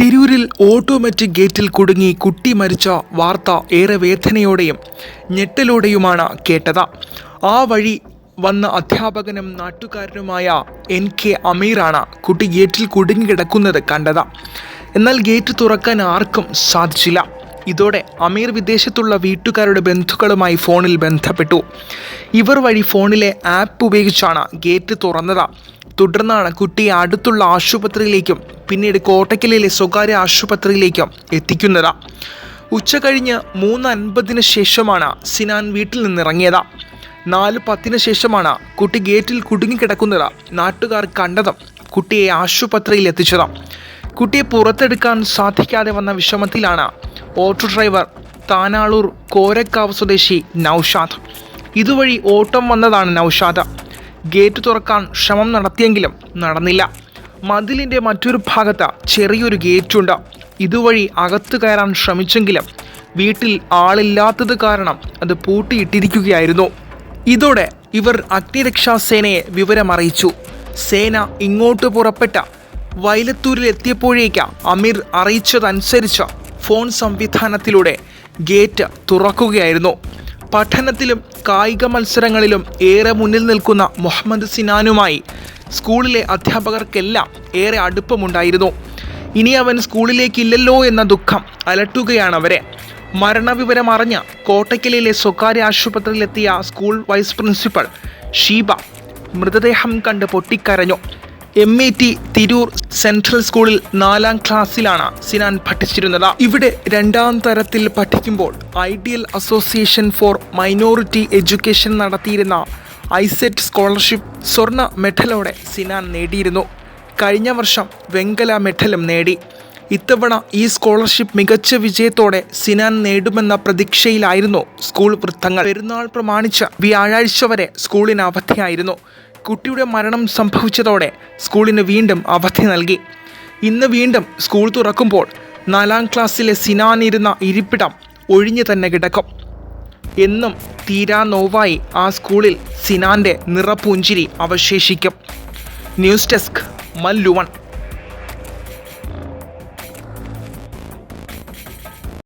തിരൂരിൽ ഓട്ടോമാറ്റിക് ഗേറ്റിൽ കുടുങ്ങി കുട്ടി മരിച്ച വാർത്ത ഏറെ വേദനയോടെയും ഞെട്ടലോടെയുമാണ് കേട്ടത്. ആ വഴി വന്ന അധ്യാപകനും നാട്ടുകാരനുമായ എൻ കെ അമീറാണ് കുട്ടി ഗേറ്റിൽ കുടുങ്ങിക്കിടക്കുന്നത് കണ്ടത്. എന്നാൽ ഗേറ്റ് തുറക്കാൻ ആർക്കും സാധിച്ചില്ല. ഇതോടെ അമീർ വിദേശത്തുള്ള വീട്ടുകാരുടെ ബന്ധുക്കളുമായി ഫോണിൽ ബന്ധപ്പെട്ടു. ഇവർ വഴി ഫോണിലെ ആപ്പ് ഉപയോഗിച്ചാണ് ഗേറ്റ് തുറന്നത്. തുടർന്നാണ് കുട്ടിയെ അടുത്തുള്ള ആശുപത്രിയിലേക്കും പിന്നീട് കോട്ടക്കലിലെ സ്വകാര്യ ആശുപത്രിയിലേക്കും എത്തിക്കുന്നത്. ഉച്ച കഴിഞ്ഞ് മൂന്ന് അൻപതിന് ശേഷമാണ് സിനാൻ വീട്ടിൽ നിന്നിറങ്ങിയത്. നാല് പത്തിന് ശേഷമാണ് കുട്ടി ഗേറ്റിൽ കുടുങ്ങിക്കിടക്കുന്നത് നാട്ടുകാർ കണ്ടതും കുട്ടിയെ ആശുപത്രിയിൽ എത്തിച്ചത്. കുട്ടിയെ പുറത്തെടുക്കാൻ സാധിക്കാതെ വന്ന വിഷമത്തിലാണ് ഓട്ടോ ഡ്രൈവർ താനാളൂർ കോരക്കാവ് സ്വദേശി നൌഷാദ്. ഇതുവഴി ഓട്ടം വന്നതാണ് നൌഷാദ്. ഗേറ്റ് തുറക്കാൻ ശ്രമം നടത്തിയെങ്കിലും നടന്നില്ല. മതിലിന്റെ മറ്റൊരു ഭാഗത്ത് ചെറിയൊരു ഗേറ്റുണ്ട്. ഇതുവഴി അകത്തു കയറാൻ ശ്രമിച്ചെങ്കിലും വീട്ടിൽ ആളില്ലാത്തത് കാരണം അത് പൂട്ടിയിട്ടിരിക്കുകയായിരുന്നു. ഇതോടെ ഇവർ അഗ്നിരക്ഷാസേനയെ വിവരമറിയിച്ചു. സേന ഇങ്ങോട്ട് പുറപ്പെട്ട വയലത്തൂരിൽ എത്തിയപ്പോഴേക്ക് അമീർ അറിയിച്ചതനുസരിച്ച് ഫോൺ സംവിധാനത്തിലൂടെ ഗേറ്റ് തുറക്കുകയായിരുന്നു. പഠനത്തിലും കായിക മത്സരങ്ങളിലും ഏറെ മുന്നിൽ നിൽക്കുന്ന മുഹമ്മദ് സിനാനുമായി സ്കൂളിലെ അധ്യാപകർക്കെല്ലാം ഏറെ അടുപ്പമുണ്ടായിരുന്നു. ഇനി അവൻ സ്കൂളിലേക്കില്ലല്ലോ എന്ന ദുഃഖം അലട്ടുകയാണ് അവരെ. മരണവിവരം അറിഞ്ഞ കോട്ടയ്ക്കലിലെ സ്വകാര്യ ആശുപത്രിയിലെത്തിയ സ്കൂൾ വൈസ് പ്രിൻസിപ്പൽ ഷീബ മൃതദേഹം കണ്ട് പൊട്ടിക്കരഞ്ഞു. M E T Tirur central സ്കൂളിൽ നാലാം ക്ലാസ്സിലാണ് സിനാൻ പഠിച്ചിരുന്നത്. ഇവിടെ രണ്ടാം തരത്തിൽ പഠിക്കുമ്പോൾ ideal association for minority education നടത്തിയിരുന്ന ഐസെറ്റ് സ്കോളർഷിപ്പ് സ്വർണ മെഡലോടെ സിനാൻ നേടിയിരുന്നു. കഴിഞ്ഞ വർഷം വെങ്കല മെഡലും നേടി. ഇത്തവണ ഈ സ്കോളർഷിപ്പ് മികച്ച വിജയത്തോടെ സിനാൻ നേടുമെന്ന പ്രതീക്ഷയിലായിരുന്നു സ്കൂൾ വൃത്തങ്ങൾ. പെരുന്നാൾ പ്രമാണിച്ച് വ്യാഴാഴ്ച വരെ സ്കൂളിന് അവധിയായിരുന്നു. കുട്ടിയുടെ മരണം സംഭവിച്ചതോടെ സ്കൂളിന് വീണ്ടും അവധി നൽകി. ഇന്ന് വീണ്ടും സ്കൂൾ തുറക്കുമ്പോൾ നാലാം ക്ലാസ്സിലെ സിനാൻ ഇരുന്ന ഇരിപ്പിടം ഒഴിഞ്ഞു തന്നെ കിടക്കും. എന്നും തീരാ നോവായി ആ സ്കൂളിൽ സിനാന്റെ നിറപ്പൂഞ്ചിരി അവശേഷിക്കും. News desk മല്ലുവൺ